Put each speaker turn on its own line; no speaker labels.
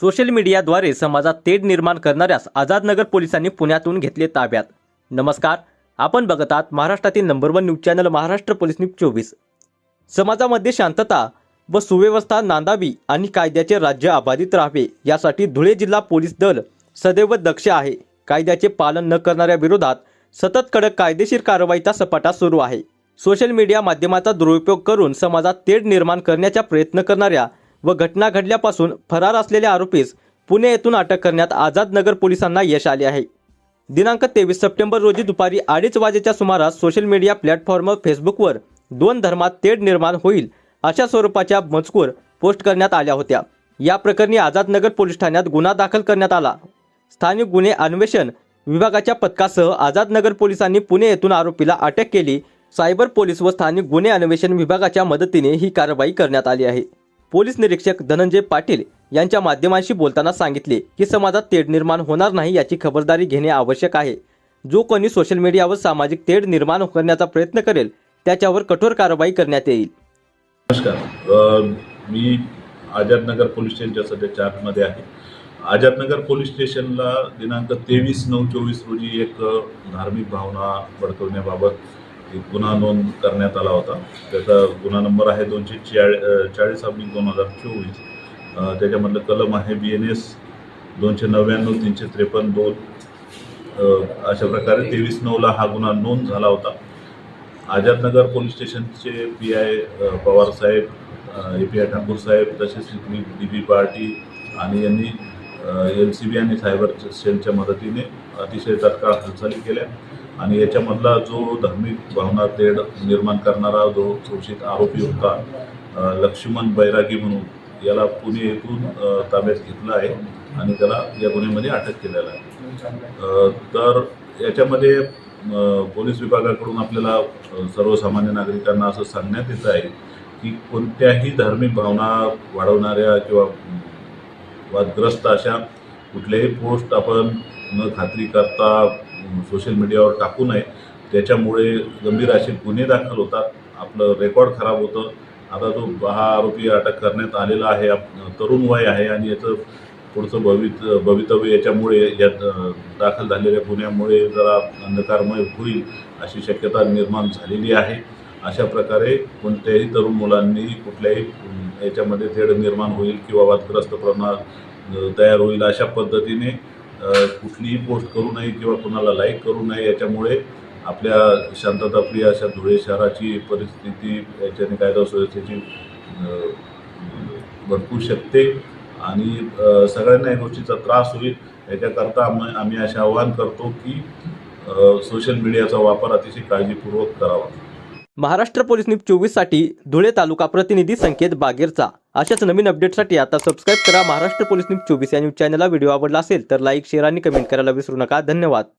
Social मीडियाद्वारे समाजात तेढ निर्माण करणाऱ्यास आझादनगर पोलिसांनी पुण्यातून घेतले ताब्यात. नमस्कार आपण बघत आहात महाराष्ट्रातील number one news channel Maharashtra police news चोवीस. समाजामध्ये शांतता व सुव्यवस्था नांदावी आणि कायद्याचे राज्य अबाधित राहावे यासाठी धुळे जिल्हा पोलीस दल सदैव दक्ष आहे. कायद्याचे पालन न करणाऱ्या विरोधात सतत कडक कायदेशीर कारवाईचा सपाटा सुरू आहे. सोशल मीडिया माध्यमाचा दुरुपयोग करून समाजात तेढ निर्माण करण्याचा प्रयत्न करणाऱ्या व घटना घडल्यापासून फरार असलेल्या आरोपीस पुणे येथून अटक करण्यात आझाद नगर पोलिसांना यश आले आहे. दिनांक तेवीस सप्टेंबर रोजी दुपारी अडीच वाजेच्या सुमारास सोशल मीडिया प्लॅटफॉर्म फेसबुकवर दोन धर्मात तेढ निर्माण होईल अशा स्वरूपाच्या मजकूर पोस्ट करण्यात आल्या होत्या. या प्रकरणी आझादनगर पोलीस ठाण्यात गुन्हा दाखल करण्यात आला. स्थानिक गुन्हे अन्वेषण विभागाच्या पथकासह आझादनगर पोलिसांनी पुणे येथून आरोपीला अटक केली. सायबर पोलीस व स्थानिक गुन्हे अन्वेषण विभागाच्या मदतीने ही कारवाई करण्यात आली आहे. पोलीस निरीक्षक धनंजय पाटील यांच्या माध्यमांशी बोलताना सांगितले की समाजात तेढ निर्माण होणार नाही याची खबरदारी घेणे आवश्यक आहे. जो कोणी सोशल मीडियावर सामाजिक तेढ निर्माण करण्याचा प्रयत्न करेल त्याच्यावर कठोर कारवाई करण्यात येईल.
नमस्कार. मी आझादनगर पोलीस स्टेशनच्या सध्या चार्जमध्ये आहे. आझादनगर पोलीस स्टेशनला दिनांक तेवीस नऊ चोवीस रोजी एक धार्मिक भावना भडकवण्याबाबत एक गुन्हा नोंद करण्यात आला होता. त्याचा गुन्हा नंबर आहे दोनशे चाळी चाळीस अब्लिक दोन हजार चोवीस. त्याच्यामधलं कलम आहे बी एन एस दोनशे नव्याण्णव तीनशे त्रेपन्न दोन. अशा प्रकारे तेवीस नऊला हा गुन्हा नोंद झाला होता. आझादनगर पोलीस स्टेशनचे पी आय पवार साहेब ए पी आय ठाकूर साहेब तसेच डी पी पार्टी आणि यांनी एल सी बी आणि सायबर सेलच्या मदतीने अतिशय तत्काळ हालचाली केल्या. आणि याच्यामधला जो धार्मिक भावना तेढ निर्माण करणारा जो चोषित आरोपी होता लक्ष्मण बैरागी म्हणून याला पुणे येथून ताब्यात घेतला आहे आणि त्याला या गुन्ह्यामध्ये अटक केलेला आहे. तर याच्यामध्ये पोलीस विभागाकडून आपल्याला सर्वसामान्य नागरिकांना असं सांगण्यात येत आहे की कोणत्याही धार्मिक भावना वाढवणाऱ्या किंवा वादग्रस्त अशा कुठल्याही पोस्ट आपण न खात्री करता सोशल मीडियावर टाकू नये. त्याच्यामुळे गंभीर असे गुन्हे दाखल होतात. आपलं रेकॉर्ड खराब होतं. आता तो हा आरोपी अटक करण्यात आलेला आहे. आप- तरुण वय आहे आणि याचं पुढचं भवित भवितव्य याच्यामुळे यात दाखल झालेल्या गुन्ह्यामुळे जरा अंधकारमय होईल अशी शक्यता निर्माण झालेली आहे. अशा प्रकारे कोणत्याही तरुण मुलांनी कुठल्याही याच्यामध्ये थेड निर्माण होईल किंवा वादग्रस्त प्रमाण तयार होईल अशा पद्धतीने कुठलीही पोस्ट करू नये किंवा कुणाला लाईक करू नये याच्यामुळे आपल्या शांतताप्रिय अशा धुळे शहराची परिस्थिती याच्याने कायदा सुव्यवस्थेची अ, भडकू शकते. आणि सगळ्यांना या गोष्टीचा त्रास होईल. याच्याकरता आम्ही आम्ही असे आवाहन करतो की सोशल मीडियाचा वापर अतिशय काळजीपूर्वक करावा.
महाराष्ट्र पोलीस न्यूज चोवीससाठी धुळे तालुका प्रतिनिधी संकेत बागेरचा. अशाच नवीन अपडेटसाठी आता सबस्क्राईब करा. महाराष्ट्र पोलीस न्यूज चोवीस या न्यूज चॅनलला व्हिडिओ आवडला असेल तर लाईक शेअर आणि कमेंट करायला विसरू नका. धन्यवाद.